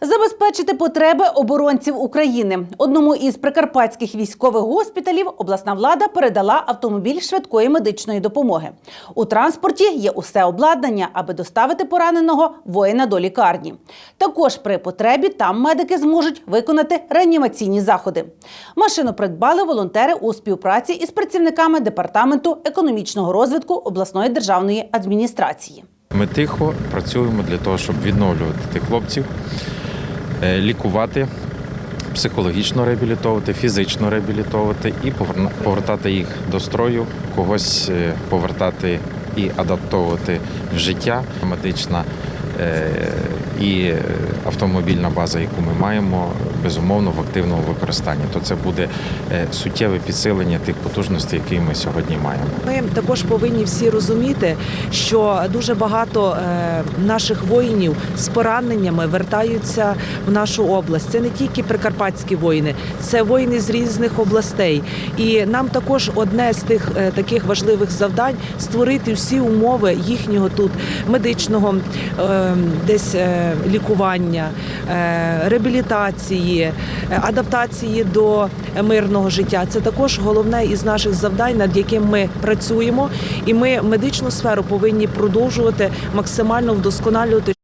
Забезпечити потреби оборонців України одному із прикарпатських військових госпіталів обласна влада передала автомобіль швидкої медичної допомоги. У транспорті є усе обладнання, аби доставити пораненого воїна до лікарні. Також при потребі там медики зможуть виконати реанімаційні заходи. Машину придбали волонтери у співпраці із працівниками департаменту економічного розвитку обласної державної адміністрації. Ми тихо працюємо для того, щоб відновлювати тих хлопців, лікувати, психологічно реабілітовувати, фізично реабілітовувати і повертати їх до строю, когось е, повертати і адаптовувати в життя. Медична е, і е, автомобільна база, яку ми маємо, безумовно в акивному використанні. То це буде е, суттєве підсилення тих потужностей, які ми сьогодні маємо. Ми також повинні всі розуміти, що дуже багато е, наших воїнів з пораненнями вертаються в нашу область. Це не тільки прикарпатські воїни, це воїни з різних областей. І нам також одне з тих таких важливих завдань створити всі умови їхнього тут медичного десь е, лікування, е, реабілітації, е, адаптації до мирного життя. Це також головне із наших завдань, над яким ми працюємо, і ми медичну сферу повинні продовжувати максимально вдосконалювати.